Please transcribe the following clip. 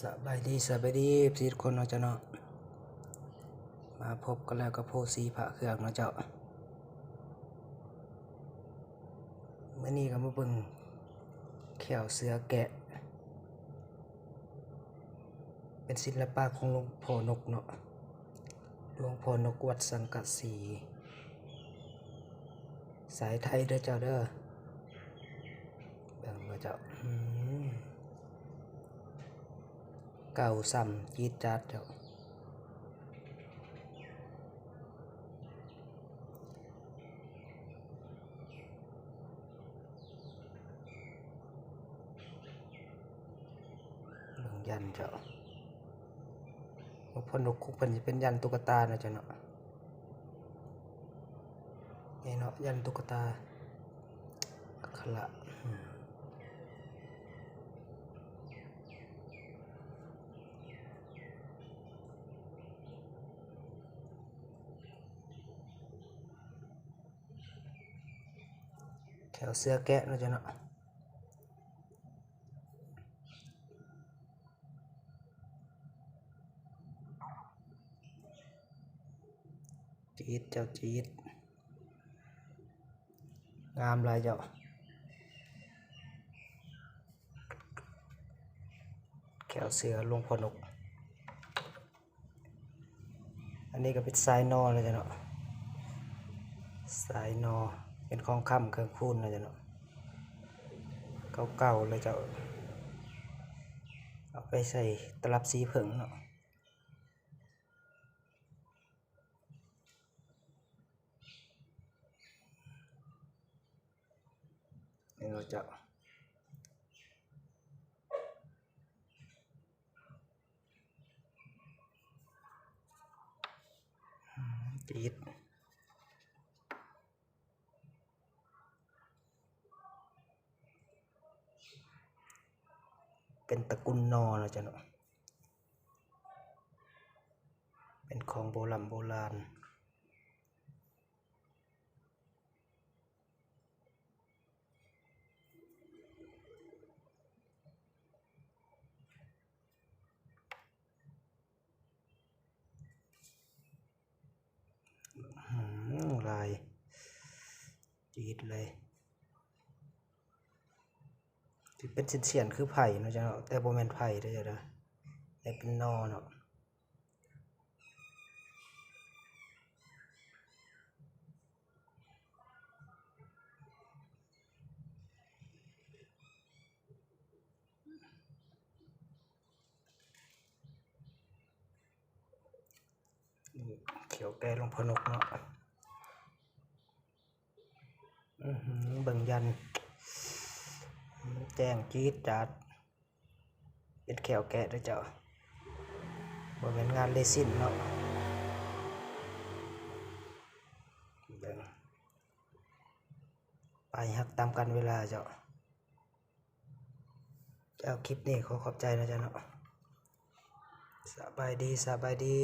สบายดีสบายดีสีทุกคนเนาะเจ้าเนาะมาพบกันแล้วกับโพสีพระเครื่องเนาะเจ้าเมื่อนี้ก็มาเบิ่งแขวเสือแกะ เป็นศิลปะของหลวงพ่อนกเนาะหลวงพ่อนกวัดสังกัดสีสายไทยเด้อเจ้าเด้อเบิ่งเนาะเจ้าอืม เก่าซ้ำจีดจัดเจ้าเบิ่งยันเจ้าหลวงพ่อนกคุกเพิ่นสิเป็นยันตุ๊กตาเนาะเจ้าเนาะนี่เนาะยันตุ๊กตาอักขระ แถวเสื้อแกะเนาะจ๊ะเนาะจี๊ดเจ้าจี๊ดงามลายเจ้าแขวเสือลงพนก อันนี้ก็เป็นสายนอเลยจ้ะเนาะสายนอ เป็นของคำเครื่องคูนนะจ๊ะเนาะเก่าๆเลยจะเอาไปใส่ตลับสีผึ่งเนาะนี่เราจะจีด เป็นตระกุลนอนะจ๊ะเนาะเป็นของโบราณโบราณอืมลายจีดเลย ที่เป็นเสียนๆคือไผ่เนาะจ๊ะเนาะแต่โบแมนไผ่เด้อจ้ะเด้อแต่เป็นนอเนาะเขียวแก่ลงพนกเนาะอือหือเบิ่งยัน แจ้งจี๊ดจัดเป็นแขวแกะด้วยเจ้าบ่เป็นงานเลสินเนาะเบิ่งไปหักตามกันเวลาเจ้าเจ้าคลิปนี้ขอขอบใจนะเจ้าเนาะสบายดีสบายดี